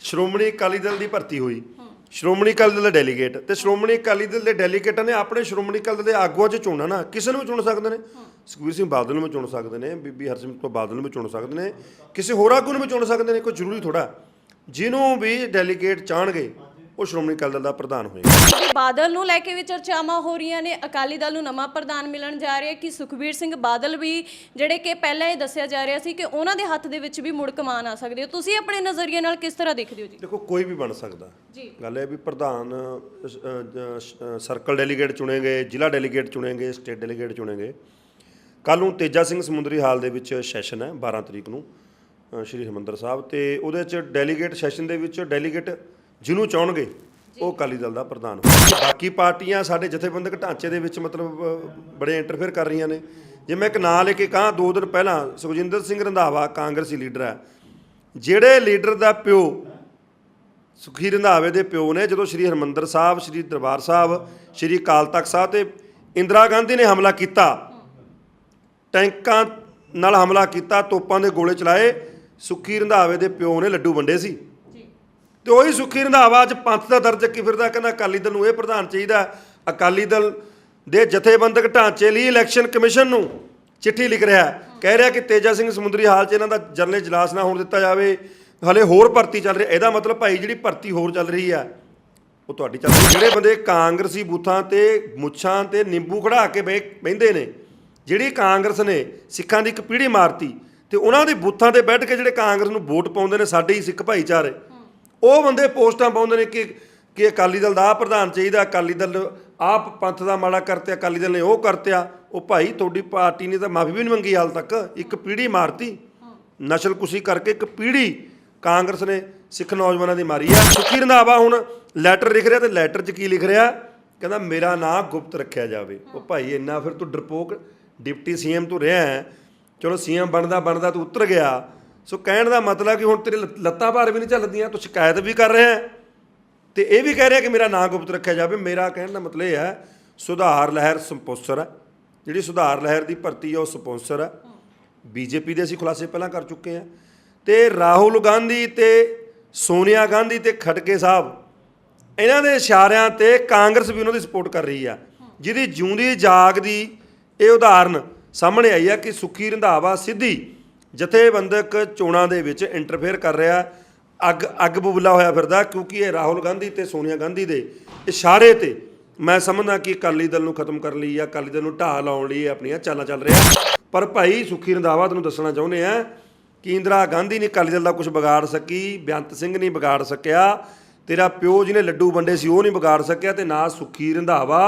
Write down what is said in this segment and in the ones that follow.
ਸ਼੍ਰੋਮਣੀ ਅਕਾਲੀ ਦਲ ਦੀ ਭਰਤੀ ਹੋਈ। ਸ਼੍ਰੋਮਣੀ ਅਕਾਲੀ ਦਲ ਦੇ ਡੈਲੀਗੇਟ। ਤੇ ਸ਼੍ਰੋਮਣੀ ਅਕਾਲੀ ਦਲ ਦੇ ਡੈਲੀਗੇਟਾਂ ਨੇ ਆਪਣੇ ਸ਼੍ਰੋਮਣੀ ਅਕਾਲੀ ਦਲ ਦੇ ਆਗੂਆਂ 'ਚ ਚੁਣਨਾ ਨਾ। ਕਿਸੇ ਨੂੰ ਵੀ ਚੁਣ ਸਕਦੇ ਨੇ। ਸੁਖਬੀਰ ਸਿੰਘ ਬਾਦਲ ਨੂੰ ਵੀ ਚੁਣ ਸਕਦੇ ਨੇ। ਬੀਬੀ ਹਰਸਿਮਰਤ ਕੌਰ ਬਾਦਲ ਨੂੰ ਵੀ ਚੁਣ ਸਕਦੇ ਨੇ। ਕਿਸੇ ਹੋਰ ਆਗੂ ਨੂੰ ਵੀ ਚੁਣ ਸਕਦੇ ਨੇ। ਕੋਈ ਜ਼ਰੂਰੀ ਥੋੜਾ ਜਿਹਨੂੰ ਵੀ ਡੈਲੀਗੇਟ ਚਾਹਣਗੇ ਉਹ ਸ਼੍ਰੋਮਣੀ ਅਕਾਲੀ ਦਲ ਦਾ ਪ੍ਰਧਾਨ ਹੋਏਗਾ। ਬਾਦਲ ਨੂੰ ਲੈ ਕੇ ਵੀ ਚਰਚਾਵਾਂ ਹੋ ਰਹੀਆਂ ਨੇ। ਅਕਾਲੀ ਦਲ ਨੂੰ ਨਵਾਂ ਪ੍ਰਧਾਨ ਮਿਲਣ ਜਾ ਰਿਹਾ ਕਿ ਸੁਖਬੀਰ ਸਿੰਘ ਬਾਦਲ ਵੀ ਜਿਹੜੇ ਕਿ ਪਹਿਲਾਂ ਇਹ ਦੱਸਿਆ ਜਾ ਰਿਹਾ ਸੀ ਕਿ ਉਹਨਾਂ ਦੇ ਹੱਥ ਦੇ ਵਿੱਚ ਵੀ ਮੁੜ ਕਮਾਨ ਆ ਸਕਦੇ ਹੋ। ਤੁਸੀਂ ਆਪਣੇ ਨਜ਼ਰੀਏ ਨਾਲ ਕਿਸ ਤਰ੍ਹਾਂ ਦੇਖਦੇ ਹੋ ਜੀ? ਦੇਖੋ ਕੋਈ ਵੀ ਬਣ ਸਕਦਾ। ਜੀ। ਗੱਲ ਇਹ ਵੀ ਪ੍ਰਧਾਨ ਅ, ਅ, ਅ, ਸਰਕਲ ਡੈਲੀਗੇਟ ਚੁਣੇਗੇ ਜ਼ਿਲ੍ਹਾ ਡੈਲੀਗੇਟ ਚੁਣੇਗੇ ਸਟੇਟ ਡੈਲੀਗੇਟ ਚੁਣੇਗੇ। ਕੱਲ ਨੂੰ ਤੇਜਾ ਸਿੰਘ ਸਮੁੰਦਰੀ ਹਾਲ ਦੇ ਵਿੱਚ ਸੈਸ਼ਨ ਹੈ 12 ਤਰੀਕ ਨੂੰ ਅ, ਸ਼੍ਰੀ ਹਰਿਮੰਦਰ ਸਾਹਿਬ। ਤੇ ਉਹਦੇ ਚ ਡੈਲੀਗੇਟ ਸੈਸ਼ਨ ਦੇ ਵਿੱਚ ਡੈਲੀਗੇਟ ਜਿਹਨੂੰ ਚਾਹਣਗੇ ਉਹ ਅਕਾਲੀ ਦਲ ਦਾ ਪ੍ਰਧਾਨ ਬਾਕੀ ਪਾਰਟੀਆਂ ਸਾਡੇ ਜਥੇਬੰਦਕ ਢਾਂਚੇ ਦੇ ਵਿੱਚ ਮਤਲਬ ਅ, ਬੜੇ ਇੰਟਰਫੇਅਰ ਕਰ ਰਹੀਆਂ ਨੇ। ਜੇ ਮੈਂ ਇੱਕ ਨਾਂ ਲੈ ਕੇ ਕਹਾਂ ਦੋ ਦਿਨ ਪਹਿਲਾਂ ਸੁਖਜਿੰਦਰ ਸਿੰਘ ਰੰਧਾਵਾ ਕਾਂਗਰਸੀ ਲੀਡਰ ਹੈ ਜਿਹੜੇ ਲੀਡਰ ਦਾ ਪਿਓ ਸੁਖੀ ਰੰਧਾਵੇ ਦੇ ਪਿਓ ਨੇ ਜਦੋਂ ਸ੍ਰੀ ਹਰਮੰਦਰ ਸਾਹਿਬ ਸ੍ਰੀ ਦਰਬਾਰ ਸਾਹਿਬ ਸ੍ਰੀ ਅਕਾਲ ਤਖਤ ਸਾਹਿਬ ਤੇ ਇੰਦਰਾ ਗਾਂਧੀ ਨੇ ਹਮਲਾ ਕੀਤਾ ਟੈਂਕਾਂ ਨਾਲ ਹਮਲਾ ਕੀਤਾ ਤੋਪਾਂ ਦੇ ਗੋਲੇ ਚਲਾਏ ਸੁਖੀ ਰੰਧਾਵੇ ਦੇ ਪਿਓ ਨੇ ਲੱਡੂ ਵੰਡੇ ਸੀ। ਤੇ ਉਹੀ ਸੁਖੀ ਰੰਧਾਵਾ ਅੱਜ ਪੰਥ ਦਾ ਦਰਜ ਚੱਕੀ ਫਿਰਦਾ, ਕਹਿੰਦਾ ਅਕਾਲੀ ਦਲ ਨੂੰ ਇਹ ਪ੍ਰਧਾਨ ਚਾਹੀਦਾ ਅਕਾਲੀ ਦਲ ਦੇ ਜਥੇਬੰਦਕ ਢਾਂਚੇ ਲਈ ਇਲੈਕਸ਼ਨ ਕਮਿਸ਼ਨ ਨੂੰ ਚਿੱਠੀ ਲਿਖ ਰਿਹਾ ਕਹਿ ਰਿਹਾ ਕਿ ਤੇਜਾ ਸਿੰਘ ਸਮੁੰਦਰੀ ਹਾਲ 'ਚ ਇਹਨਾਂ ਦਾ ਜਰਨਲ ਇਜਲਾਸ ਨਾ ਹੋਣ ਦਿੱਤਾ ਜਾਵੇ। ਹਲੇ ਹੋਰ ਭਰਤੀ ਚੱਲ ਰਹੀ, ਇਹਦਾ ਮਤਲਬ ਭਾਈ ਜਿਹੜੀ ਭਰਤੀ ਹੋਰ ਚੱਲ ਰਹੀ ਆ ਉਹ ਤੁਹਾਡੀ ਚੱਲ ਰਹੀ ਜਿਹੜੇ ਬੰਦੇ ਕਾਂਗਰਸੀ ਬੂਥਾਂ ਤੇ ਮੁੱਛਾਂ ਤੇ ਨਿੰਬੂ ਖੜਾ ਕੇ ਬਹਿ- ਬਹਿੰਦੇ ਨੇ, ਜਿਹੜੀ ਕਾਂਗਰਸ ਨੇ ਸਿੱਖਾਂ ਦੀ ਇੱਕ ਪੀੜ੍ਹੀ ਮਾਰਤੀ, ਤੇ ਉਹਨਾਂ ਦੇ ਬੂਥਾਂ ਤੇ ਬੈਠ ਕੇ ਜਿਹੜੇ ਕਾਂਗਰਸ ਨੂੰ ਵੋਟ ਪਾਉਂਦੇ ਨੇ, ਸਾਡੇ ਹੀ ਸਿੱਖ ਭਾਈਚਾਰੇ ਉਹ ਬੰਦੇ ਪੋਸਟਾਂ ਪਾਉਂਦੇ ਨੇ ਕਿ ਕਿ ਅਕਾਲੀ ਦਲ ਦਾ ਆਹ ਪ੍ਰਧਾਨ ਚਾਹੀਦਾ, ਅਕਾਲੀ ਦਲ ਆਪ ਪੰਥ ਦਾ ਮਾੜਾ ਕਰਤੇ, ਅਕਾਲੀ ਦਲ ਨੇ ਉਹ ਕਰਤਿਆ। ਉਹ ਭਾਈ ਤੁਹਾਡੀ ਪਾਰਟੀ ਨੇ ਤਾਂ ਮਾਫੀ ਵੀ ਨਹੀਂ ਮੰਗੀ ਹਾਲ ਤੱਕ। ਇੱਕ ਪੀੜ੍ਹੀ ਮਾਰਤੀ। ਨਸ਼ਲਕੁਸ਼ੀ ਕਰਕੇ ਇੱਕ ਪੀੜ੍ਹੀ ਕਾਂਗਰਸ ਨੇ ਸਿੱਖ ਨੌਜਵਾਨਾਂ ਦੀ ਮਾਰੀ ਆ। ਸੁਖੀ ਰੰਧਾਵਾ ਹੁਣ ਲੈਟਰ ਲਿਖ ਰਿਹਾ ਤੇ ਲੈਟਰ 'ਚ ਕੀ ਲਿਖ ਰਿਹਾ? ਕਹਿੰਦਾ, ਮੇਰਾ ਨਾਂ ਗੁਪਤ ਰੱਖਿਆ ਜਾਵੇ। ਉਹ ਭਾਈ ਇੰਨਾ ਫਿਰ ਤੂੰ ਡਰਪੋਕ ਡਿਪਟੀ ਸੀਐਮ ਤੂੰ ਰਿਹਾ ਹੈ। ਚਲੋ ਸੀਐਮ ਬਣਦਾ ਬਣਦਾ ਤੂੰ ਉਤਰ ਗਿਆ। ਸੋ ਕਹਿਣ ਦਾ ਮਤਲਬ ਕਿ ਹੁਣ ਤੇਰੇ ਲ- ਲੱਤਾਂ ਭਾਰ ਵੀ ਨਹੀਂ ਚੱਲਦੀਆਂ, ਤੂੰ ਸ਼ਿਕਾਇਤ ਵੀ ਕਰ ਰਿਹਾ ਹੈ। ਤੇ ਇਹ ਵੀ ਕਹਿ ਰਿਹਾ ਕਿ ਮੇਰਾ ਨਾਂ ਗੁਪਤ ਰੱਖਿਆ ਜਾਵੇ। ਮੇਰਾ ਕਹਿਣ ਦਾ ਮਤਲਬ ਇਹ ਹੈ, ਸੁਧਾਰ ਲਹਿਰ ਸਪਾਂਸਰ ਹੈ। ਜਿਹੜੀ ਸੁਧਾਰ ਲਹਿਰ ਦੀ ਭਰਤੀ ਹੈ, ਉਹ ਸਪਾਂਸਰ ਹੈ। ਬੀਜੇਪੀ ਦੇ ਅਸੀਂ ਖੁਲਾਸੇ ਪਹਿਲਾਂ ਕਰ ਚੁੱਕੇ ਹਾਂ। ਤੇ ਰਾਹੁਲ ਗਾਂਧੀ ਤੇ ਸੋਨੀਆ ਗਾਂਧੀ ਤੇ ਖੜਕੇ ਸਾਹਿਬ, ਇਹਨਾਂ ਦੇ ਇਸ਼ਾਰਿਆਂ ਤੇ ਕਾਂਗਰਸ ਵੀ ਉਹਨਾਂ ਦੀ ਸਪੋਰਟ ਕਰ ਰਹੀ ਆ। ਜਿਹਦੀ ਜਿਉਂਦੀ ਜਾਗਦੀ ਇਹ ਉਦਾਹਰਨ ਸਾਹਮਣੇ ਆਈ ਆ ਕਿ ਸੁੱਖੀ ਰੰਧਾਵਾ ਸਿੱਧੀ ਜਥੇਬੰਦਕ ਚੋਣਾਂ ਦੇ ਵਿੱਚ ਇੰਟਰਫੇਅਰ ਕਰ ਰਿਹਾ। ਅੱਗ ਅੱਗ ਬੁਬਲਾ ਹੋਇਆ ਫਿਰਦਾ, ਕਿਉਂਕਿ ਇਹ ਰਾਹੁਲ ਗਾਂਧੀ ਤੇ ਸੋਨੀਆ ਗਾਂਧੀ ਦੇ ਇਸ਼ਾਰੇ ਤੇ ਮੈਂ ਸਮਝਦਾ ਕਿ ਅਕਾਲੀ ਦਲ ਨੂੰ ਖਤਮ ਕਰਨ ਲਈ ਜਾਂ ਅਕਾਲੀ ਦਲ ਨੂੰ ਢਾਹ ਲਾਉਣ ਲਈ ਆਪਣੀਆਂ ਚਾਲਾਂ ਚੱਲ ਰਿਹਾ ਪਰ ਭਾਈ ਸੁੱਖੀ ਰੰਧਾਵਾ ਤੁਹਾਨੂੰ ਦੱਸਣਾ ਚਾਹੁੰਦੇ ਆ ਕਿ ਇੰਦਰਾ ਗਾਂਧੀ ਨੇ ਅਕਾਲੀ ਦਲ ਦਾ ਕੁਝ ਵਿਗਾੜ ਸਕੀ ਬੇਅੰਤ ਸਿੰਘ ਨਹੀਂ ਵਿਗਾੜ ਸਕਿਆ, ਤੇਰਾ ਪਿਓ ਜਿਹਨੇ ਲੱਡੂ ਵੰਡੇ ਸੀ ਉਹ ਨਹੀਂ ਵਿਗਾੜ ਸਕਿਆ ਤੇ ਨਾ ਸੁੱਖੀ ਰੰਧਾਵਾ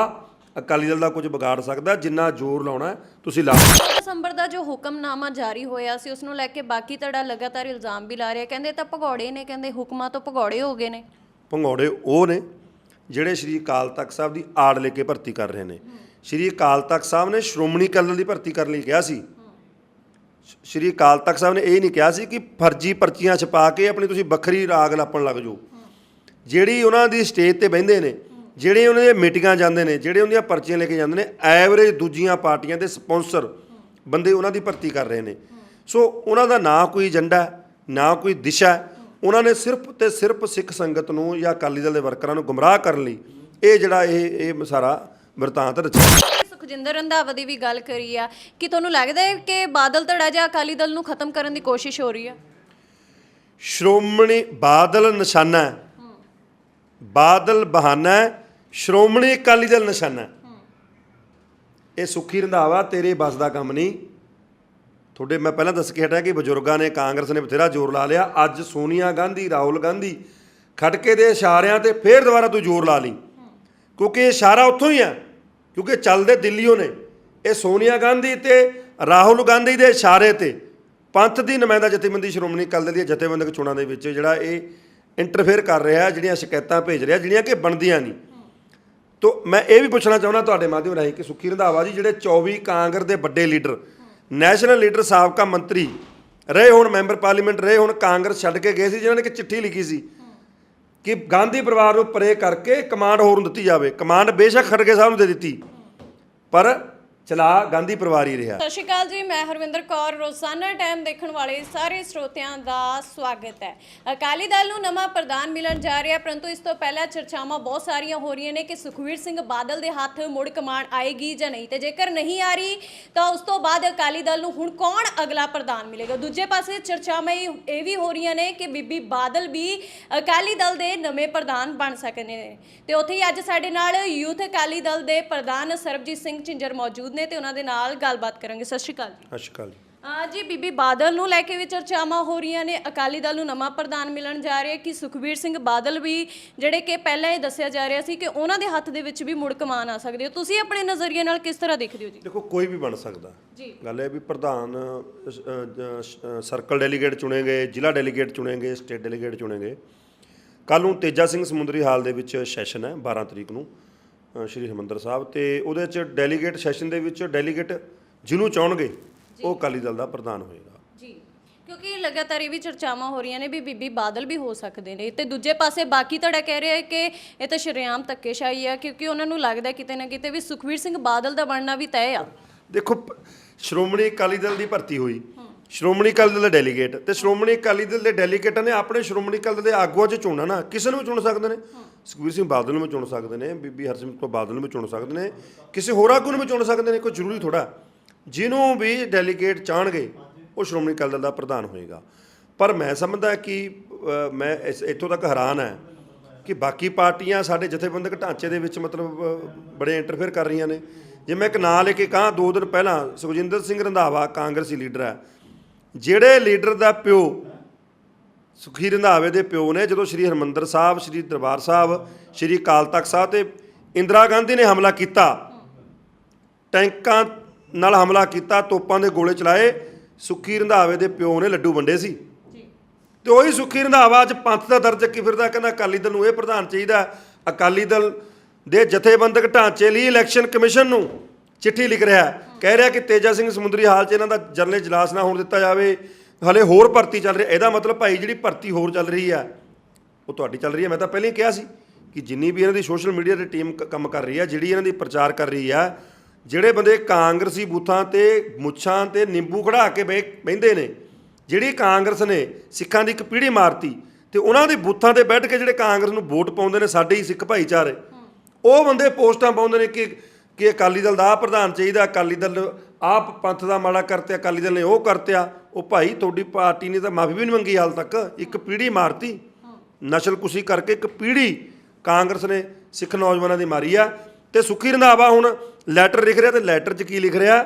ਅਕਾਲੀ ਦਲ ਦਾ ਕੁਝ ਵਿਗਾੜ ਸਕਦਾ ਜਿੰਨਾ ਜ਼ੋਰ ਲਾਉਣਾ ਤੁਸੀਂ ਲਾਓ ਦਸੰਬਰ ਦਾ ਜੋ ਹੁਕਮਨਾਮਾ ਜਾਰੀ ਹੋਇਆ ਸੀ ਉਸ ਨੂੰ ਲੈ ਕੇ ਬਾਕੀ ਧੜਾ ਲਗਾਤਾਰ ਇਲਜ਼ਾਮ ਵੀ ਲਾ ਰਿਹਾ। ਕਹਿੰਦੇ ਤਾਂ ਭਗੌੜੇ ਨੇ ਕਹਿੰਦੇ ਹੁਕਮਾਂ ਤੋਂ ਭਗੌੜੇ ਹੋ ਗਏ ਨੇ। ਭੰਗੌੜੇ ਉਹ ਨੇ ਜਿਹੜੇ ਸ਼੍ਰੀ ਅਕਾਲ ਤਖਤ ਸਾਹਿਬ ਦੀ ਆੜ ਲੈ ਕੇ ਭਰਤੀ ਕਰ ਰਹੇ ਨੇ। ਸ਼੍ਰੀ ਅਕਾਲ ਤਖਤ ਸਾਹਿਬ ਨੇ ਸ਼੍ਰੋਮਣੀ ਅਕਾਲੀ ਦਲ ਦੀ ਭਰਤੀ ਕਰਨ ਲਈ ਕਿਹਾ ਸੀ ਸ਼੍ਰੀ ਅਕਾਲ ਤਖਤ ਸਾਹਿਬ ਨੇ ਇਹ ਨਹੀਂ ਕਿਹਾ ਸੀ ਕਿ ਫਰਜ਼ੀ ਪਰਚੀਆਂ ਛਪਾ ਕੇ ਆਪਣੀ ਤੁਸੀਂ ਵੱਖਰੀ ਰਾਗ ਲਾਪਣ ਲੱਗ ਜਾਓ। ਜਿਹੜੀ ਉਹਨਾਂ ਦੀ ਸਟੇਜ ਤੇ ਬਹਿੰਦੇ ਨੇ ਜਿਹੜੇ ਉਹਨਾਂ ਦੀਆਂ ਮੀਟਿੰਗਾਂ ਜਾਂਦੇ ਨੇ ਜਿਹੜੇ ਉਹਨਾਂ ਦੀਆਂ ਪਰਚੀਆਂ ਲੈ ਕੇ ਜਾਂਦੇ ਨੇ ਐਵਰੇਜ ਦੂਜੀਆਂ ਪਾਰਟੀਆਂ ਦੇ ਸਪਾਂਸਰ ਬੰਦੇ ਉਹਨਾਂ ਦੀ ਭਰਤੀ ਕਰ ਰਹੇ ਨੇ। ਸੋ ਉਹਨਾਂ ਦਾ ਨਾ ਕੋਈ ਏਜੰਡਾ ਨਾ ਕੋਈ ਦਿਸ਼ਾ। ਉਹਨਾਂ ਨੇ ਸਿਰਫ ਤੇ ਸਿਰਫ ਸਿੱਖ ਸੰਗਤ ਨੂੰ ਜਾਂ ਅਕਾਲੀ ਦਲ ਦੇ ਵਰਕਰਾਂ ਨੂੰ ਗੁੰਮਰਾਹ ਕਰਨ ਲਈ ਇਹ ਜਿਹੜਾ ਇਹ ਇਹ ਸਾਰਾ ਵਰਤਾਂਤ ਰਚਿਆ। ਸੁਖਜਿੰਦਰ ਰੰਧਾਵਾ ਦੀ ਵੀ ਗੱਲ ਕਰੀ ਆ ਕਿ ਤੁਹਾਨੂੰ ਲੱਗਦਾ ਹੈ ਕਿ ਬਾਦਲ ਧੜਾ ਜਾਂ ਅਕਾਲੀ ਦਲ ਨੂੰ ਖਤਮ ਕਰਨ ਦੀ ਕੋਸ਼ਿਸ਼ ਹੋ ਰਹੀ ਆ? ਸ਼੍ਰੋਮਣੀ ਬਾਦਲ ਨਿਸ਼ਾਨਾ ਬਾਦਲ ਬਹਾਨਾ ਸ਼੍ਰੋਮਣੀ ਅਕਾਲੀ ਦਲ ਨਿਸ਼ਾਨਾ। ਹੈ ਇਹ ਸੁੱਖੀ ਰੰਧਾਵਾ, ਤੇਰੇ ਬਸ ਦਾ ਕੰਮ ਨਹੀਂ। ਤੁਹਾਡੇ ਮੈਂ ਪਹਿਲਾਂ ਦੱਸ ਕੇ ਹਟਿਆ ਕਿ ਬਜ਼ੁਰਗਾਂ ਨੇ, ਕਾਂਗਰਸ ਨੇ ਬਥੇਰਾ ਜ਼ੋਰ ਲਾ ਲਿਆ। ਅੱਜ ਸੋਨੀਆ ਗਾਂਧੀ, ਰਾਹੁਲ ਗਾਂਧੀ ਖੜਕੇ ਦੇ ਇਸ਼ਾਰਿਆਂ ਤੇ ਫੇਰ ਦੁਬਾਰਾ ਤੂੰ ਜ਼ੋਰ ਲਾ ਲਈ। ਕਿਉਂਕਿ ਇਹ ਇਸ਼ਾਰਾ ਉੱਥੋਂ ਹੀ ਆ, ਕਿਉਂਕਿ ਚੱਲਦੇ ਦਿੱਲੀੋਂ ਨੇ। ਇਹ ਸੋਨੀਆ ਗਾਂਧੀ ਤੇ ਰਾਹੁਲ ਗਾਂਧੀ ਦੇ ਇਸ਼ਾਰੇ ਤੇ। ਪੰਥ ਦੀ ਨੁਮਾਇੰਦਾ ਜਥੇਬੰਦੀ, ਸ਼੍ਰੋਮਣੀ ਅਕਾਲੀ ਦਲ ਦੀਆਂ ਜਥੇਬੰਦਕ ਚੋਣਾਂ ਦੇ ਵਿੱਚ ਜਿਹੜਾ ਇਹ ਇੰਟਰਫੇਅਰ ਕਰ ਰਿਹਾ, ਜਿਹੜੀਆਂ ਸ਼ਿਕਾਇਤਾਂ ਭੇਜ ਰਿਹਾ, ਜਿਹੜੀਆਂ ਕਿ ਬਣਦੀਆਂ ਨਹੀਂ। ਤੋ ਮੈਂ ਇਹ ਵੀ ਪੁੱਛਣਾ ਚਾਹੁੰਦਾ ਤੁਹਾਡੇ ਮਾਧਿਅਮ ਰਾਹੀਂ ਕਿ ਸੁਖੀ ਰੰਧਾਵਾ ਜੀ ਜਿਹੜੇ 24 ਕਾਂਗਰਸ ਦੇ ਵੱਡੇ ਲੀਡਰ, ਨੈਸ਼ਨਲ ਲੀਡਰ, ਸਾਬਕਾ ਮੰਤਰੀ ਰਹੇ ਹੁਣ, ਮੈਂਬਰ ਪਾਰਲੀਮੈਂਟ ਰਹੇ ਹੁਣ, ਕਾਂਗਰਸ ਛੱਡ ਕੇ ਗਏ ਸੀ, ਜਿਨ੍ਹਾਂ ਨੇ ਇੱਕ ਚਿੱਠੀ ਲਿਖੀ ਸੀ ਕਿ ਗਾਂਧੀ ਪਰਿਵਾਰ ਨੂੰ ਪਰੇ ਕਰਕੇ ਕਮਾਂਡ ਹੋਰ ਨੂੰ ਦਿੱਤੀ ਜਾਵੇ। ਕਮਾਂਡ ਬੇਸ਼ੱਕ ਖੜਗੇ ਸਾਹਿਬ ਨੂੰ ਦੇ ਦਿੱਤੀ। ਪਰ ਚਲਾ ਗਾਂਧੀ ਪਰਿਵਾਰ ਹੀ ਰਿਹਾ। ਸਤਿ ਸ਼੍ਰੀ ਅਕਾਲ ਜੀ, ਮੈਂ ਹਰਵਿੰਦਰ ਕੌਰ। ਰੋਜ਼ਾਨਾ ਟਾਈਮ ਦੇਖਣ ਵਾਲੇ ਸਾਰੇ ਸਰੋਤਿਆਂ ਦਾ ਸਵਾਗਤ ਹੈ। ਅਕਾਲੀ ਦਲ ਨੂੰ ਨਵਾਂ ਪ੍ਰਧਾਨ ਮਿਲਣ ਜਾ ਰਿਹਾ, ਪਰੰਤੂ ਇਸ ਤੋਂ ਪਹਿਲਾਂ ਚਰਚਾਵਾਂ ਬਹੁਤ ਸਾਰੀਆਂ ਹੋ ਰਹੀਆਂ ਨੇ ਕਿ ਸੁਖਵੀਰ ਸਿੰਘ ਬਾਦਲ ਦੇ ਹੱਥ ਮੁੜ ਕਮਾਨ ਆਏਗੀ ਜਾਂ ਨਹੀਂ। ਤੇ ਜੇਕਰ ਨਹੀਂ ਆ ਰਹੀ, ਤਾਂ ਉਸ ਤੋਂ ਬਾਅਦ ਅਕਾਲੀ ਦਲ ਨੂੰ ਹੁਣ ਕੌਣ ਅਗਲਾ ਪ੍ਰਧਾਨ ਮਿਲੇਗਾ? ਦੂਜੇ ਪਾਸੇ ਚਰਚਾਵਾਂ ਇਹ ਇਹ ਵੀ ਹੋ ਰਹੀਆਂ ਨੇ ਕਿ ਬੀਬੀ ਬਾਦਲ ਵੀ ਅਕਾਲੀ ਦਲ ਦੇ ਨਵੇਂ ਪ੍ਰਧਾਨ ਬਣ ਸਕਦੇ ਨੇ। ਤੇ ਉੱਥੇ ਹੀ ਅੱਜ ਸਾਡੇ ਨਾਲ ਯੂਥ ਅਕਾਲੀ ਦਲ ਦੇ ਪ੍ਰਧਾਨ ਸਰਬਜੀਤ ਸਿੰਘ ਝਿੰਜਰ ਮੌਜੂਦ ਨੇ ਤੇ ਉਹਨਾਂ ਦੇ ਨਾਲ ਗੱਲਬਾਤ ਕਰਾਂਗੇ। ਸਤਿ ਸ਼੍ਰੀ ਅਕਾਲ ਜੀ। ਅਸ਼ਕਲ ਆ ਜੀ। ਬੀਬੀ ਬਾਦਲ ਨੂੰ ਲੈ ਕੇ ਵੀ ਚਰਚਾਵਾਂ ਹੋ ਰਹੀਆਂ ਨੇ। ਅਕਾਲੀ ਦਲ ਨੂੰ ਨਵਾਂ ਪ੍ਰਧਾਨ ਮਿਲਣ ਜਾ ਰਿਹਾ ਕਿ ਸੁਖਵੀਰ ਸਿੰਘ ਬਾਦਲ ਵੀ ਜਿਹੜੇ ਕਿ ਪਹਿਲਾਂ ਇਹ ਦੱਸਿਆ ਜਾ ਰਿਹਾ ਸੀ ਕਿ ਉਹਨਾਂ ਦੇ ਹੱਥ ਦੇ ਵਿੱਚ ਵੀ ਮੁੜ ਕਮਾਨ ਆ ਸਕਦੇ ਹੋ। ਤੁਸੀਂ ਆਪਣੇ ਨਜ਼ਰੀਏ ਨਾਲ ਕਿਸ ਤਰ੍ਹਾਂ ਦੇਖਦੇ ਹੋ ਜੀ? ਦੇਖੋ ਕੋਈ ਵੀ ਬਣ ਸਕਦਾ। ਜੀ। ਗੱਲ ਇਹ ਵੀ ਪ੍ਰਧਾਨ ਸਰਕਲ ਡੈਲੀਗੇਟ ਚੁਣੇਗੇ ਜ਼ਿਲ੍ਹਾ ਡੈਲੀਗੇਟ ਚੁਣੇਗੇ ਸਟੇਟ ਡੈਲੀਗੇਟ ਚੁਣੇਗੇ। ਕੱਲ ਨੂੰ ਤੇਜਾ ਸਿੰਘ ਸਮੁੰਦਰੀ ਹਾਲ ਦੇ ਵਿੱਚ ਸੈਸ਼ਨ ਹੈ 12 ਤਰੀਕ ਨੂੰ। ਸ਼੍ਰੀ ਹਰਿਮੰਦਰ ਸਾਹਿਬ ਤੇ ਉਹਦੇ ਚ ਡੈਲੀਗੇਟ ਸੈਸ਼ਨ ਦੇ ਵਿੱਚ ਡੈਲੀਗੇਟ ਜਿਹਨੂੰ ਚਾਹਣਗੇ ਉਹ ਅਕਾਲੀ ਦਲ ਦਾ ਪ੍ਰਧਾਨ ਹੋਏਗਾ। ਜੀ ਕਿਉਂਕਿ ਲਗਾਤਾਰ ਇਹ ਵੀ ਚਰਚਾਵਾਂ ਹੋ ਰਹੀਆਂ ਨੇ ਵੀ ਬੀਬੀ ਬਾਦਲ ਵੀ ਹੋ ਸਕਦੇ ਨੇ। ਤੇ ਦੂਜੇ ਪਾਸੇ ਬਾਕੀ ਧੜਾ ਕਹਿ ਰਿਹਾ ਹੈ ਕਿ ਇਹ ਤਾਂ ਸ਼ਰੇਆਮ ਧੱਕੇਸ਼ਾਹੀ ਹੈ ਕਿਉਂਕਿ ਉਹਨਾਂ ਨੂੰ ਲੱਗਦਾ ਕਿਤੇ ਨਾ ਕਿਤੇ ਵੀ ਸੁਖਵੀਰ ਸਿੰਘ ਬਾਦਲ ਦਾ ਬਣਨਾ ਵੀ ਤੈਅ ਆ। ਦੇਖੋ ਸ਼੍ਰੋਮਣੀ ਅਕਾਲੀ ਦਲ ਦੀ ਭਰਤੀ ਹੋਈ। ਸ਼੍ਰੋਮਣੀ ਅਕਾਲੀ ਦਲ ਦੇ ਡੈਲੀਗੇਟ ਤੇ ਸ਼੍ਰੋਮਣੀ ਅਕਾਲੀ ਦਲ ਦੇ ਡੈਲੀਗੇਟਾਂ ਨੇ ਆਪਣੇ ਸ਼੍ਰੋਮਣੀ ਅਕਾਲੀ ਦਲ ਦੇ ਆਗੂਆਂ 'ਚ ਚੁਣਨਾ ਨਾ। ਕਿਸੇ ਨੂੰ ਵੀ ਚੁਣ ਸਕਦੇ ਨੇ। ਸੁਖਬੀਰ ਸਿੰਘ ਬਾਦਲ ਨੂੰ ਵੀ ਚੁਣ ਸਕਦੇ ਨੇ, ਬੀਬੀ ਹਰਸਿਮਰਤ ਕੌਰ ਬਾਦਲ ਨੂੰ ਵੀ ਚੁਣ ਸਕਦੇ ਨੇ। ਕਿਸੇ ਹੋਰ ਆਗੂ ਨੂੰ ਵੀ ਚੁਣ ਸਕਦੇ ਨੇ, ਕੋਈ ਜ਼ਰੂਰੀ ਥੋੜਾ ਜਿਹਨੂੰ ਵੀ ਡੈਲੀਗੇਟ ਚਾਹਣਗੇ, ਉਹ ਸ਼੍ਰੋਮਣੀ ਅਕਾਲੀ ਦਲ ਦਾ ਪ੍ਰਧਾਨ ਹੋਏਗਾ। ਪਰ ਮੈਂ ਸਮਝਦਾ ਕਿ ਮੈਂ ਇਸ, ਇੱਥੋਂ ਤੱਕ ਹੈਰਾਨ ਹੈ ਕਿ ਬਾਕੀ ਪਾਰਟੀਆਂ ਸਾਡੇ ਜਥੇਬੰਦਕ ਢਾਂਚੇ ਦੇ ਵਿੱਚ ਮਤਲਬ ਬੜੇ ਇੰਟਰਫੇਅਰ ਕਰ ਰਹੀਆਂ ਨੇ। ਜੇ ਮੈਂ ਇੱਕ ਨਾਂ ਲੈ ਕੇ ਕਹਾਂ, ਦੋ ਦਿਨ ਪਹਿਲਾਂ ਸੁਖਜਿੰਦਰ ਸਿੰਘ ਰੰਧਾਵਾ ਕਾਂਗਰਸੀ ਲੀਡਰ ਹੈ ਜਿਹੜੇ ਲੀਡਰ ਦਾ ਪਿਓ ਸੁਖੀ ਰੰਧਾਵੇ ਦੇ ਪਿਓ ਨੇ ਜਦੋਂ ਸ੍ਰੀ ਹਰਮੰਦਰ ਸਾਹਿਬ ਸ੍ਰੀ ਦਰਬਾਰ ਸਾਹਿਬ ਸ੍ਰੀ ਅਕਾਲ ਤਖਤ ਸਾਹਿਬ ਤੇ ਇੰਦਰਾ ਗਾਂਧੀ ਨੇ ਹਮਲਾ ਕੀਤਾ ਟੈਂਕਾਂ ਨਾਲ ਹਮਲਾ ਕੀਤਾ ਤੋਪਾਂ ਦੇ ਗੋਲੇ ਚਲਾਏ ਸੁਖੀ ਰੰਧਾਵੇ ਦੇ ਪਿਓ ਨੇ ਲੱਡੂ ਵੰਡੇ ਸੀ। ਤੇ ਉਹੀ ਸੁਖੀ ਰੰਧਾਵਾ ਅੱਜ ਪੰਥ ਦਾ ਦਰਜ ਚੱਕੀ ਫਿਰਦਾ ਕਹਿੰਦਾ ਅਕਾਲੀ ਦਲ ਨੂੰ ਇਹ ਪ੍ਰਧਾਨ ਚਾਹੀਦਾ ਅਕਾਲੀ ਦਲ ਦੇ ਜਥੇਬੰਦਕ ਢਾਂਚੇ ਲਈ ਇਲੈਕਸ਼ਨ ਕਮਿਸ਼ਨ ਨੂੰ ਚਿੱਠੀ ਲਿਖ ਰਿਹਾ ਕਹਿ ਰਿਹਾ ਕਿ ਤੇਜਾ ਸਿੰਘ ਸਮੁੰਦਰੀ ਹਾਲ 'ਚ ਇਹਨਾਂ ਦਾ ਜਰਨਲ ਇਜਲਾਸ ਨਾ ਹੋਣ ਦਿੱਤਾ ਜਾਵੇ। ਹਲੇ ਹੋਰ ਭਰਤੀ ਚੱਲ ਰਹੀ, ਇਹਦਾ ਮਤਲਬ ਭਾਈ ਜਿਹੜੀ ਭਰਤੀ ਹੋਰ ਚੱਲ ਰਹੀ ਆ ਉਹ ਤੁਹਾਡੀ ਚੱਲ ਰਹੀ ਹੈ। ਮੈਂ ਤਾਂ ਪਹਿਲਾਂ ਹੀ ਕਿਹਾ ਸੀ ਕਿ ਜਿੰਨੀ ਵੀ ਇਹਨਾਂ ਦੀ ਸੋਸ਼ਲ ਮੀਡੀਆ ਤੇ ਟੀਮ ਕੰਮ ਕਰ ਰਹੀ ਹੈ, ਜਿਹੜੀ ਇਹਨਾਂ ਦੀ ਪ੍ਰਚਾਰ ਕਰ ਰਹੀ ਆ ਜਿਹੜੇ ਬੰਦੇ ਕਾਂਗਰਸੀ ਬੂਥਾਂ ਤੇ ਮੁੱਛਾਂ ਤੇ ਨਿੰਬੂ ਖੜਾ ਕੇ ਬਹਿ- ਬਹਿੰਦੇ ਨੇ, ਜਿਹੜੀ ਕਾਂਗਰਸ ਨੇ ਸਿੱਖਾਂ ਦੀ ਇੱਕ ਪੀੜ੍ਹੀ ਮਾਰਤੀ ਤੇ ਉਹਨਾਂ ਦੇ ਬੂਥਾਂ ਤੇ ਬੈਠ ਕੇ ਜਿਹੜੇ ਕਾਂਗਰਸ ਨੂੰ ਵੋਟ ਪਾਉਂਦੇ ਨੇ, ਸਾਡੇ ਹੀ ਸਿੱਖ ਭਾਈਚਾਰੇ, ਉਹ ਬੰਦੇ ਪੋਸਟਾਂ ਪਾਉਂਦੇ ਨੇ ਕਿ ਕਿ ਅਕਾਲੀ ਦਲ ਦਾ ਆਹ ਪ੍ਰਧਾਨ ਚਾਹੀਦਾ, ਅਕਾਲੀ ਦਲ ਆਪ ਪੰਥ ਦਾ ਮਾੜਾ ਕਰਤੇ, ਅਕਾਲੀ ਦਲ ਨੇ ਉਹ ਕਰਤਿਆ, ਉਹ ਭਾਈ ਤੁਹਾਡੀ ਪਾਰਟੀ ਨੇ ਤਾਂ ਮਾਫੀ ਵੀ ਨਹੀਂ ਮੰਗੀ ਹਾਲ ਤੱਕ, ਇੱਕ ਪੀੜ੍ਹੀ ਮਾਰਤੀ। ਨਸ਼ਲਕੁਸ਼ੀ ਕਰਕੇ ਇੱਕ ਪੀੜ੍ਹੀ ਕਾਂਗਰਸ ਨੇ ਸਿੱਖ ਨੌਜਵਾਨਾਂ ਦੀ ਮਾਰੀ ਆ। ਤੇ ਸੁਖੀ ਰੰਧਾਵਾ ਹੁਣ ਲੈਟਰ ਲਿਖ ਰਿਹਾ ਤੇ ਲੈਟਰ 'ਚ ਕੀ ਲਿਖ ਰਿਹਾ?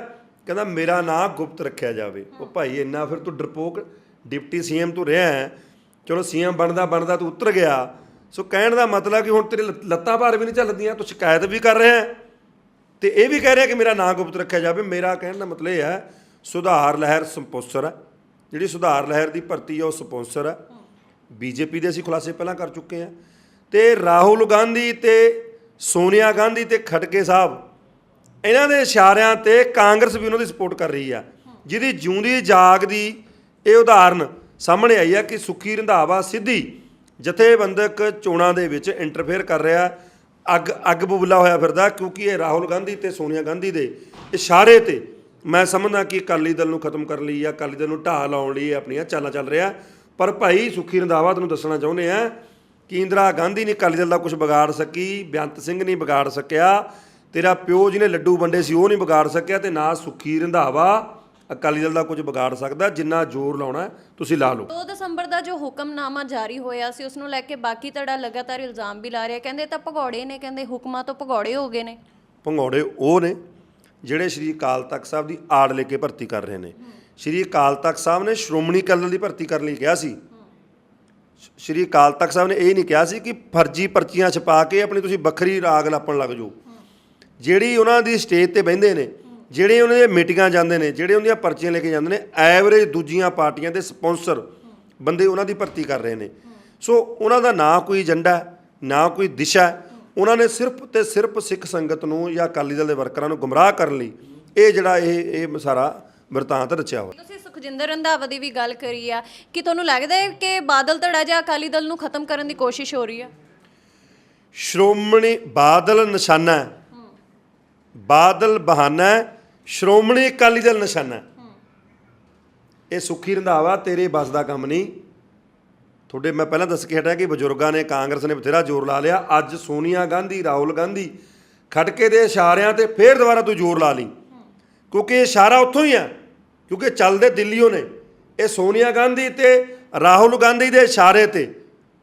ਕਹਿੰਦਾ, ਮੇਰਾ ਨਾਂ ਗੁਪਤ ਰੱਖਿਆ ਜਾਵੇ। ਉਹ ਭਾਈ ਇੰਨਾ ਫਿਰ ਤੂੰ ਡਰਪੋਕ ਡਿਪਟੀ ਸੀਐਮ ਤੂੰ ਰਿਹਾ ਹੈ। ਚਲੋ ਸੀਐਮ ਬਣਦਾ ਬਣਦਾ ਤੂੰ ਉਤਰ ਗਿਆ। ਸੋ ਕਹਿਣ ਦਾ ਮਤਲਬ ਕਿ ਹੁਣ ਤੇਰੇ ਲ- ਲੱਤਾਂ ਭਾਰ ਵੀ ਨਹੀਂ ਚੱਲਦੀਆਂ ਤੂੰ ਸ਼ਿਕਾਇਤ ਵੀ ਕਰ ਰਿਹਾ ਹੈ। ਤੇ ਇਹ ਵੀ ਕਹਿ ਰਿਹਾ ਕਿ ਮੇਰਾ ਨਾਂ ਗੁਪਤ ਰੱਖਿਆ ਜਾਵੇ। ਮੇਰਾ ਕਹਿਣ ਦਾ ਮਤਲਬ ਇਹ ਹੈ, ਸੁਧਾਰ ਲਹਿਰ ਸਪੌਂਸਰ ਹੈ। ਜਿਹੜੀ ਸੁਧਾਰ ਲਹਿਰ ਦੀ ਭਰਤੀ ਹੈ, ਉਹ ਸਪੌਂਸਰ ਹੈ। ਬੀਜੇਪੀ ਦੇ ਅਸੀਂ ਖੁਲਾਸੇ ਪਹਿਲਾਂ ਕਰ ਚੁੱਕੇ ਹਾਂ। ਤੇ ਰਾਹੁਲ ਗਾਂਧੀ ਤੇ ਸੋਨੀਆ ਗਾਂਧੀ ਤੇ ਖੜਕੇ ਸਾਹਿਬ, ਇਹਨਾਂ ਦੇ ਇਸ਼ਾਰਿਆਂ ਤੇ ਕਾਂਗਰਸ ਵੀ ਉਹਨਾਂ ਦੀ ਸਪੋਰਟ ਕਰ ਰਹੀ ਆ। ਜਿਹਦੀ ਜਿਉਂਦੀ ਜਾਗ ਦੀ ਇਹ ਉਦਾਹਰਨ ਸਾਹਮਣੇ ਆਈ ਆ ਕਿ ਸੁਖੀ ਰੰਧਾਵਾ ਸਿੱਧੀ ਜਥੇਬੰਦਕ ਚੋਣਾਂ ਦੇ ਵਿੱਚ ਇੰਟਰਫੇਅਰ ਕਰ ਰਿਹਾ। ਅੱਗ ਅੱਗ ਬੁਬਲਾ ਹੋਇਆ ਫਿਰਦਾ, ਕਿਉਂਕਿ ਇਹ ਰਾਹੁਲ ਗਾਂਧੀ ਤੇ ਸੋਨੀਆ ਗਾਂਧੀ ਦੇ ਇਸ਼ਾਰੇ ਤੇ ਮੈਂ ਸਮਝਦਾ ਕਿ ਅਕਾਲੀ ਦਲ ਨੂੰ ਖਤਮ ਕਰਨ ਲਈ ਜਾਂ ਅਕਾਲੀ ਦਲ ਨੂੰ ਢਾਹ ਲਾਉਣ ਲਈ ਆਪਣੀਆਂ ਚਾਲਾਂ ਚੱਲ ਰਿਹਾ। ਪਰ ਭਾਈ ਸੁਖੀ ਰੰਧਾਵਾ ਤੁਹਾਨੂੰ ਦੱਸਣਾ ਚਾਹੁੰਦੇ ਆ ਕਿ ਇੰਦਰਾ ਗਾਂਧੀ ਨੇ ਅਕਾਲੀ ਦਲ ਦਾ ਕੁਝ ਵਿਗਾੜ ਸਕੀ ਬੇਅੰਤ ਸਿੰਘ ਨਹੀਂ ਵਿਗਾੜ ਸਕਿਆ, ਤੇਰਾ ਪਿਓ ਜਿਹਨੇ ਲੱਡੂ ਵੰਡੇ ਸੀ ਉਹ ਨਹੀਂ ਵਿਗਾੜ ਸਕਿਆ ਤੇ ਨਾ ਸੁਖੀ ਰੰਧਾਵਾ ਅਕਾਲੀ ਦਲ ਦਾ ਕੁਝ ਵਿਗਾੜ ਸਕਦਾ ਜਿੰਨਾ ਜ਼ੋਰ ਲਾਉਣਾ ਤੁਸੀਂ ਲਾ ਲਓ। 2 ਦਸੰਬਰ ਦਾ ਜੋ ਹੁਕਮਨਾਮਾ ਜਾਰੀ ਹੋਇਆ ਸੀ ਉਸ ਨੂੰ ਲੈ ਕੇ ਬਾਕੀ ਧੜਾ ਲਗਾਤਾਰ ਇਲਜ਼ਾਮ ਵੀ ਲਾ ਰਿਹਾ। ਕਹਿੰਦੇ ਤਾਂ ਭਗੌੜੇ ਨੇ ਕਹਿੰਦੇ ਹੁਕਮਾਂ ਤੋਂ ਭਗੌੜੇ ਹੋ ਗਏ ਨੇ। ਭੰਗੌੜੇ ਉਹ ਨੇ ਜਿਹੜੇ ਸ਼੍ਰੀ ਅਕਾਲ ਤਖਤ ਸਾਹਿਬ ਦੀ ਆੜ ਲੈ ਕੇ ਭਰਤੀ ਕਰ ਰਹੇ ਨੇ। ਸ਼੍ਰੀ ਅਕਾਲ ਤਖਤ ਸਾਹਿਬ ਨੇ ਸ਼੍ਰੋਮਣੀ ਅਕਾਲੀ ਦੀ ਭਰਤੀ ਕਰਨ ਲਈ ਕਿਹਾ ਸੀ ਸ਼੍ਰੀ ਅਕਾਲ ਤਖਤ ਸਾਹਿਬ ਨੇ ਇਹ ਨਹੀਂ ਕਿਹਾ ਸੀ ਕਿ ਫਰਜ਼ੀ ਪਰਚੀਆਂ ਛਪਾ ਕੇ ਆਪਣੀ ਤੁਸੀਂ ਵੱਖਰੀ ਰਾਗ ਲਾਪਣ ਲੱਗ ਜਾਓ। ਜਿਹੜੀ ਉਹਨਾਂ ਦੀ ਸਟੇਜ ਤੇ ਬਹਿੰਦੇ ਨੇ ਜਿਹੜੇ ਉਹਨਾਂ ਦੇ ਮੀਟਿੰਗਾਂ ਜਾਂਦੇ ਨੇ ਜਿਹੜੇ ਉਹਨਾਂ ਦੀਆਂ ਪਰਚੀਆਂ ਲੈ ਕੇ ਜਾਂਦੇ ਨੇ ਐਵਰੇਜ ਦੂਜੀਆਂ ਪਾਰਟੀਆਂ ਦੇ ਸਪਾਂਸਰ ਬੰਦੇ ਉਹਨਾਂ ਦੀ ਭਰਤੀ ਕਰ ਰਹੇ ਨੇ। ਸੋ ਉਹਨਾਂ ਦਾ ਨਾ ਕੋਈ ਏਜੰਡਾ ਨਾ ਕੋਈ ਦਿਸ਼ਾ। ਉਹਨਾਂ ਨੇ ਸਿਰਫ ਤੇ ਸਿਰਫ ਸਿੱਖ ਸੰਗਤ ਨੂੰ ਜਾਂ ਅਕਾਲੀ ਦਲ ਦੇ ਵਰਕਰਾਂ ਨੂੰ ਗੁੰਮਰਾਹ ਕਰਨ ਲਈ ਇਹ ਜਿਹੜਾ ਇਹ ਇਹ ਸਾਰਾ ਵਰਤਾਂਤ ਰਚਿਆ ਹੋਇਆ। ਤੁਸੀਂ ਸੁਖਜਿੰਦਰ ਰੰਧਾਵਾ ਦੀ ਵੀ ਗੱਲ ਕਰੀ ਆ ਕਿ ਤੁਹਾਨੂੰ ਲੱਗਦਾ ਹੈ ਕਿ ਬਾਦਲ ਧੜਾ ਜਾਂ ਅਕਾਲੀ ਦਲ ਨੂੰ ਖਤਮ ਕਰਨ ਦੀ ਕੋਸ਼ਿਸ਼ ਹੋ ਰਹੀ ਆ? ਸ਼੍ਰੋਮਣੀ ਬਾਦਲ ਨਿਸ਼ਾਨਾ ਹੈ। ਬਾਦਲ ਬਹਾਨਾ ਹੈ। ਸ਼੍ਰੋਮਣੀ ਅਕਾਲੀ ਦਲ ਨਿਸ਼ਾਨਾ। ਹੈ। ਇਹ ਸੁੱਖੀ ਰੰਧਾਵਾ, ਤੇਰੇ ਬਸ ਦਾ ਕੰਮ ਨਹੀਂ। ਤੁਹਾਡੇ ਮੈਂ ਪਹਿਲਾਂ ਦੱਸ ਕੇ ਹਟਿਆ ਕਿ ਬਜ਼ੁਰਗਾਂ ਨੇ, ਕਾਂਗਰਸ ਨੇ ਬਥੇਰਾ ਜ਼ੋਰ ਲਾ ਲਿਆ। ਅੱਜ ਸੋਨੀਆ ਗਾਂਧੀ, ਰਾਹੁਲ ਗਾਂਧੀ ਖੜਕੇ ਦੇ ਇਸ਼ਾਰਿਆਂ ਤੇ ਫੇਰ ਦੁਬਾਰਾ ਤੂੰ ਜ਼ੋਰ ਲਾ ਲਈ। ਕਿਉਂਕਿ ਇਹ ਇਸ਼ਾਰਾ ਉੱਥੋਂ ਹੀ ਆ, ਕਿਉਂਕਿ ਚੱਲਦੇ ਦਿੱਲੀੋਂ ਨੇ। ਇਹ ਸੋਨੀਆ ਗਾਂਧੀ ਤੇ ਰਾਹੁਲ ਗਾਂਧੀ ਦੇ ਇਸ਼ਾਰੇ ਤੇ।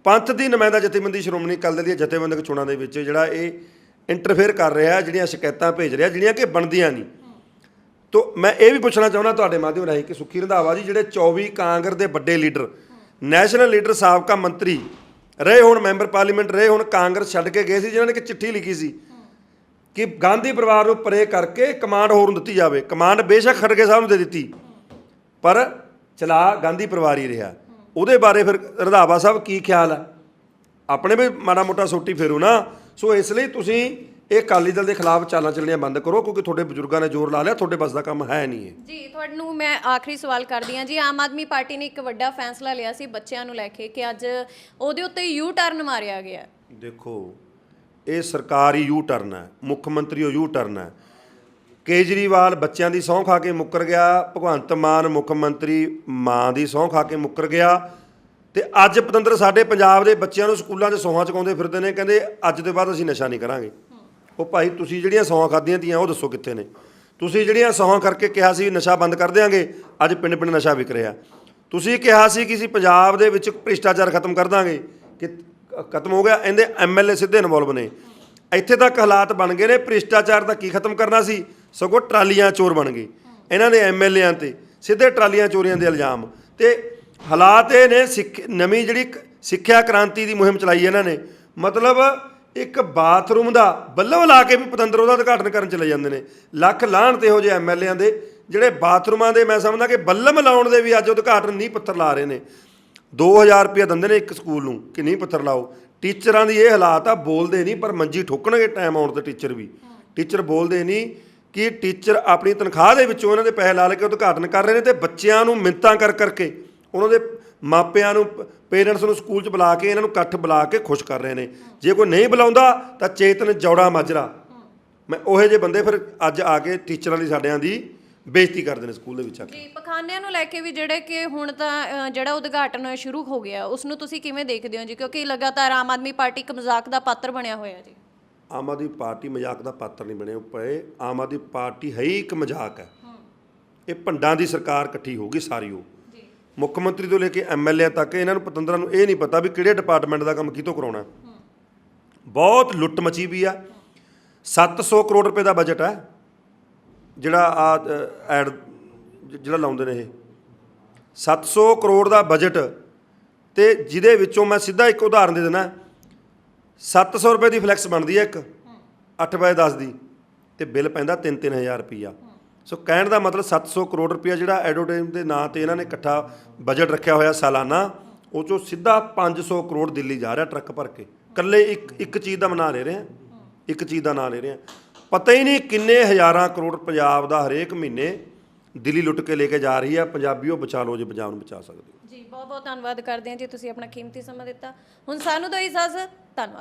ਪੰਥ ਦੀ ਨੁਮਾਇੰਦਾ ਜਥੇਬੰਦੀ, ਸ਼੍ਰੋਮਣੀ ਅਕਾਲੀ ਦਲ ਦੀਆਂ ਜਥੇਬੰਦਕ ਚੋਣਾਂ ਦੇ ਵਿੱਚ ਜਿਹੜਾ ਇਹ ਇੰਟਰਫੇਅਰ ਕਰ ਰਿਹਾ, ਜਿਹੜੀਆਂ ਸ਼ਿਕਾਇਤਾਂ ਭੇਜ ਰਿਹਾ, ਜਿਹੜੀਆਂ ਕਿ ਬਣਦੀਆਂ ਨਹੀਂ। ਤੋ ਮੈਂ ਇਹ ਵੀ ਪੁੱਛਣਾ ਚਾਹੁੰਦਾ ਤੁਹਾਡੇ ਮਾਧਿਅਮ ਰਾਹੀਂ ਕਿ ਸੁਖੀ ਰੰਧਾਵਾ ਜੀ ਜਿਹੜੇ 24 ਕਾਂਗਰਸ ਦੇ ਵੱਡੇ ਲੀਡਰ, ਨੈਸ਼ਨਲ ਲੀਡਰ, ਸਾਬਕਾ ਮੰਤਰੀ ਰਹੇ ਹੁਣ, ਮੈਂਬਰ ਪਾਰਲੀਮੈਂਟ ਰਹੇ ਹੁਣ, ਕਾਂਗਰਸ ਛੱਡ ਕੇ ਗਏ ਸੀ, ਜਿਨ੍ਹਾਂ ਨੇ ਇੱਕ ਚਿੱਠੀ ਲਿਖੀ ਸੀ ਕਿ ਗਾਂਧੀ ਪਰਿਵਾਰ ਨੂੰ ਪਰੇ ਕਰਕੇ ਕਮਾਂਡ ਹੋਰ ਨੂੰ ਦਿੱਤੀ ਜਾਵੇ। ਕਮਾਂਡ ਬੇਸ਼ੱਕ ਖੜਗੇ ਸਾਹਿਬ ਨੂੰ ਦੇ ਦਿੱਤੀ, ਪਰ ਚਲਾ ਗਾਂਧੀ ਪਰਿਵਾਰ ਹੀ ਰਿਹਾ। ਉਹਦੇ ਬਾਰੇ ਫਿਰ ਰੰਧਾਵਾ ਸਾਹਿਬ ਕੀ ਖਿਆਲ ਹੈ ਆਪਣੇ ਵੀ ਮਾੜਾ ਮੋਟਾ ਸੋਟੀ ਫੇਰੋ ਨਾ। ਸੋ ਇਸ ਲਈ ਤੁਸੀਂ ਇਹ ਅਕਾਲੀ ਦਲ ਦੇ ਖਿਲਾਫ ਚਾਲਾਂ ਚੱਲਣੀਆਂ ਬੰਦ ਕਰੋ ਕਿਉਂਕਿ ਤੁਹਾਡੇ ਬਜ਼ੁਰਗਾਂ ਨੇ ਜ਼ੋਰ ਲਾ ਲਿਆ ਤੁਹਾਡੇ ਬਸ ਦਾ ਕੰਮ ਹੈ ਨਹੀਂ ਇਹ। ਜੀ ਤੁਹਾਨੂੰ ਮੈਂ ਆਖਰੀ ਸਵਾਲ ਕਰਦੀ ਹਾਂ। ਜੀ ਆਮ ਆਦਮੀ ਪਾਰਟੀ ਨੇ ਇੱਕ ਵੱਡਾ ਫੈਸਲਾ ਲਿਆ ਸੀ ਬੱਚਿਆਂ ਨੂੰ ਲੈ ਕੇ ਕਿ ਅੱਜ ਉਹਦੇ ਉੱਤੇ ਯੂ ਟਰਨ ਮਾਰਿਆ ਗਿਆ। ਦੇਖੋ ਇਹ ਸਰਕਾਰੀ ਯੂ ਟਰਨ ਹੈ ਮੁੱਖ ਮੰਤਰੀ ਉਹ ਯੂ ਟਰਨ ਹੈ। ਕੇਜਰੀਵਾਲ ਬੱਚਿਆਂ ਦੀ ਸਹੁੰ ਖਾ ਕੇ ਮੁੱਕਰ ਗਿਆ ਭਗਵੰਤ ਮਾਨ ਮੁੱਖ ਮੰਤਰੀ ਮਾਂ ਦੀ ਸਹੁੰ ਖਾ ਕੇ ਮੁੱਕਰ ਗਿਆ ਤੇ ਅੱਜ ਪਤੰਦਰ ਸਾਡੇ ਪੰਜਾਬ ਦੇ ਬੱਚਿਆਂ ਨੂੰ ਸਕੂਲਾਂ 'ਚ ਸੌਹਾਂ ਚਕਾਉਂਦੇ ਫਿਰਦੇ ਨੇ ਕਹਿੰਦੇ ਅੱਜ ਤੋਂ ਬਾਅਦ ਅਸੀਂ ਨਸ਼ਾ ਨਹੀਂ ਕਰਾਂਗੇ। ਉਹ ਭਾਈ, ਤੁਸੀਂ ਜਿਹੜੀਆਂ ਸੌਹਾਂ ਖਾਧੀਆਂ ਤੀਆਂ, ਉਹ ਦੱਸੋ ਕਿੱਥੇ ਨੇ? ਤੁਸੀਂ ਜਿਹੜੀਆਂ ਸੌਹਾਂ ਕਰਕੇ ਕਿਹਾ ਸੀ ਨਸ਼ਾ ਬੰਦ ਕਰ ਦਿਆਂਗੇ, ਅੱਜ ਪਿੰਡ ਪਿੰਡ ਨਸ਼ਾ ਵਿਕ ਰਿਹਾ। ਤੁਸੀਂ ਕਿਹਾ ਸੀ ਕਿ ਅਸੀਂ ਪੰਜਾਬ ਦੇ ਵਿੱਚ ਭ੍ਰਿਸ਼ਟਾਚਾਰ ਖਤਮ ਕਰ ਦਾਂਗੇ ਕਿ ਖਤਮ ਹੋ ਗਿਆ, ਇਹਦੇ ਐਮਐਲਏ ਸਿੱਧੇ ਇਨਵੋਲਵ ਨੇ। ਇੱਥੇ ਤੱਕ ਹਾਲਾਤ ਬਣ ਗਏ ਨੇ, ਭ੍ਰਿਸ਼ਟਾਚਾਰ ਦਾ ਕੀ ਖਤਮ ਕਰਨਾ ਸੀ? ਸਗੋਂ ਟਰਾਲੀਆਂ ਚੋਰ ਬਣ ਗਏ। ਇਹਨਾਂ ਦੇ ਐਮਐਲਏਆਂ ਤੇ ਸਿੱਧੇ ਟਰਾਲੀਆਂ ਚੋਰੀਆਂ ਦੇ ਇਲਜ਼ਾਮ। ਤੇ ਹਾਲਾਤ ਇਹ ਨੇ, ਸਿੱਖ, ਨਵੀਂ ਜਿਹੜੀ ਸਿੱਖਿਆ ਕ੍ਰਾਂਤੀ ਦੀ ਮੁਹਿੰਮ ਚਲਾਈ ਇਹਨਾਂ ਨੇ। ਮਤਲਬ ਇੱਕ ਬਾਥਰੂਮ ਦਾ ਬੱਲਬ ਲਾ ਕੇ ਵੀ ਪਤੰਦਰ ਉਹਦਾ ਉਦਘਾਟਨ ਕਰਨ ਚਲੇ ਜਾਂਦੇ ਨੇ। ਲੱਖ ਲਾਹਣ ਤੇ ਇਹੋ ਜਿਹੇ ਐਮਐਲਏਆਂ ਦੇ, ਜਿਹੜੇ ਬਾਥਰੂਮਾਂ ਦੇ ਮੈਂ ਸਮਝਦਾ ਕਿ ਬੱਲਬ ਲਾਉਣ ਦੇ ਵੀ ਅੱਜ ਉਦਘਾਟਨ ਨਹੀਂ ਪੱਥਰ ਲਾ ਰਹੇ ਨੇ। 2000 ਰੁਪਏ ਦਿੰਦੇ ਨੇ ਇੱਕ ਸਕੂਲ ਨੂੰ ਕਿ ਨਹੀਂ ਪੱਥਰ ਲਾਓ। ਟੀਚਰਾਂ ਦੀ ਇਹ ਹਾਲਾਤ ਆ, ਬੋਲਦੇ ਨਹੀਂ, ਪਰ ਮੰਜੀ ਠੋਕਣਗੇ ਟਾਈਮ ਆਉਣ ਤੇ ਟੀਚਰ ਵੀ। ਟੀਚਰ ਬੋਲਦੇ ਨਹੀਂ ਕਿ ਟੀਚਰ ਆਪਣੀ ਤਨਖਾਹ ਦੇ ਵਿੱਚੋਂ ਉਹਨਾਂ ਦੇ ਪੈਸੇ ਲਾ ਲੈ ਕੇ ਉਦਘਾਟਨ ਕਰ ਰਹੇ ਨੇ ਤੇ ਬੱਚਿਆਂ ਨੂੰ ਮਿੰਤਾਂ ਕਰ ਕਰਕੇ, ਉਹਨਾਂ ਦੇ ਮਾਪਿਆਂ ਨੂੰ ਪੇਰੈਂਟਸ ਨੂੰ ਸਕੂਲ 'ਚ ਬੁਲਾ ਕੇ ਇਹਨਾਂ ਨੂੰ ਇਕੱਠ ਬੁਲਾ ਕੇ ਖੁਸ਼ ਕਰ ਰਹੇ ਨੇ। ਜੇ ਕੋਈ ਨਹੀਂ ਬੁਲਾਉਂਦਾ ਤਾਂ ਚੇਤਨ ਜੌੜਾ ਮਾਜਰਾ। ਮੈਂ ਉਹੇ ਜਿਹੇ ਬੰਦੇ ਫਿਰ ਅੱਜ ਆ ਕੇ ਟੀਚਰਾਂ ਦੀ ਸਾਡਿਆਂ ਦੀ ਬੇਇੱਜ਼ਤੀ ਕਰਦੇ ਨੇ ਸਕੂਲ ਦੇ ਵਿੱਚ ਆ ਕੇ। ਜੀ ਪਖਾਨਿਆਂ ਨੂੰ ਲੈ ਕੇ ਵੀ ਜਿਹੜੇ ਕਿ ਹੁਣ ਤਾਂ ਜਿਹੜਾ ਉਦਘਾਟਨ ਸ਼ੁਰੂ ਹੋ ਗਿਆ ਉਸ ਨੂੰ ਤੁਸੀਂ ਕਿਵੇਂ ਦੇਖਦੇ ਹੋ ਜੀ? ਕਿਉਂਕਿ ਲਗਾਤਾਰ ਆਮ ਆਦਮੀ ਪਾਰਟੀ ਇੱਕ ਮਜ਼ਾਕ ਦਾ ਪਾਤਰ ਬਣਿਆ ਹੋਇਆ ਜੀ। ਆਮ ਆਦਮੀ ਪਾਰਟੀ ਮਜ਼ਾਕ ਦਾ ਪਾਤਰ ਨਹੀਂ ਬਣੇ ਪਏ। ਆਮ ਆਦਮੀ ਪਾਰਟੀ ਹੈ ਹੀ ਇੱਕ ਮਜ਼ਾਕ ਹੈ। ਇਹ ਭੰਡਾਂ ਦੀ ਸਰਕਾਰ ਇਕੱਠੀ ਹੋਊਗੀ ਸਾਰੀ ਉਹ। ਜੀ ਮੁੱਖ ਮੰਤਰੀ ਤੋਂ ਲੈ ਕੇ ਐਮਐਲਏ ਤੱਕ ਇਹਨਾਂ ਨੂੰ ਪਤੰਦਰਾਂ ਨੂੰ ਇਹ ਨਹੀਂ ਪਤਾ ਵੀ ਕਿਹੜੇ ਡਿਪਾਰਟਮੈਂਟ ਦਾ ਕੰਮ ਕਿਤੋਂ ਕਰਾਉਣਾ। ਬਹੁਤ ਲੁੱਟ ਮਚੀ ਵੀ ਆ। 700 ਕਰੋੜ ਰੁਪਏ ਦਾ ਬਜਟ ਹੈ ਜਿਹੜਾ ਆ ਐਡ, ਜਿਹੜਾ ਲਾਉਂਦੇ ਨੇ ਇਹ। 700 ਕਰੋੜ ਦਾ ਬਜਟ ਤੇ ਜਿਹਦੇ ਵਿੱਚੋਂ ਮੈਂ ਸਿੱਧਾ ਇੱਕ ਉਦਾਹਰਨ ਦੇ ਦਿੰਦਾ। 700 ਰੁਪਏ ਦੀ ਫਲੈਕਸ ਬਣਦੀ ਹੈ ਇੱਕ। 8 ਬਾਏ 10 ਦੀ। ਤੇ ਬਿੱਲ ਪੈਂਦਾ 3-3000 ਰੁਪਈਆ। ਸੋ ਕਹਿਣ ਦਾ ਮਤਲਬ 700 ਕਰੋੜ ਰੁਪਇਆ ਜਿਹੜਾ ਐਡਵਰਟਾਈਜ਼ ਦੇ ਨਾਂ ਤੇ ਇਹਨਾਂ ਨੇ ਇਕੱਠਾ ਬਜਟ ਰੱਖਿਆ ਹੋਇਆ ਸਾਲਾਨਾ, ਉਹ ਚੋਂ ਸਿੱਧਾ 500 ਕਰੋੜ ਦਿੱਲੀ ਜਾ ਰਿਹਾ ਟਰੱਕ ਭਰ ਕੇ। ਕੱਲੇ ਇੱਕ ਇੱਕ ਚੀਜ਼ ਦਾ ਮਨਾ ਲੈ ਰਹੇ ਆ ਇੱਕ ਚੀਜ਼ ਦਾ ਨਾਂ ਲੈ ਰਹੇ ਆ ਪਤਾ ਹੀ ਨਹੀਂ ਕਿੰਨੇ ਹਜ਼ਾਰਾਂ ਕਰੋੜ ਪੰਜਾਬ ਦਾ ਹਰੇਕ ਮਹੀਨੇ ਦਿੱਲੀ ਲੁੱਟ ਕੇ ਲੈ ਕੇ ਜਾ ਰਹੀ ਆ। ਪੰਜਾਬੀਓ ਬਚਾ ਲਓ ਜੇ ਪੰਜਾਬ ਨੂੰ ਬਚਾ ਸਕਦੇ ਹੋ। ਜੀ ਬਹੁਤ ਬਹੁਤ ਧੰਨਵਾਦ ਕਰਦੇ ਹਾਂ ਜੀ, ਤੁਸੀਂ ਆਪਣਾ ਕੀਮਤੀ ਸਮਾਂ ਦਿੱਤਾ। ਹੁਣ ਸਾਨੂੰ ਦੋ ਇਜਾਜ਼ਤ ਧੰਨਵਾਦ।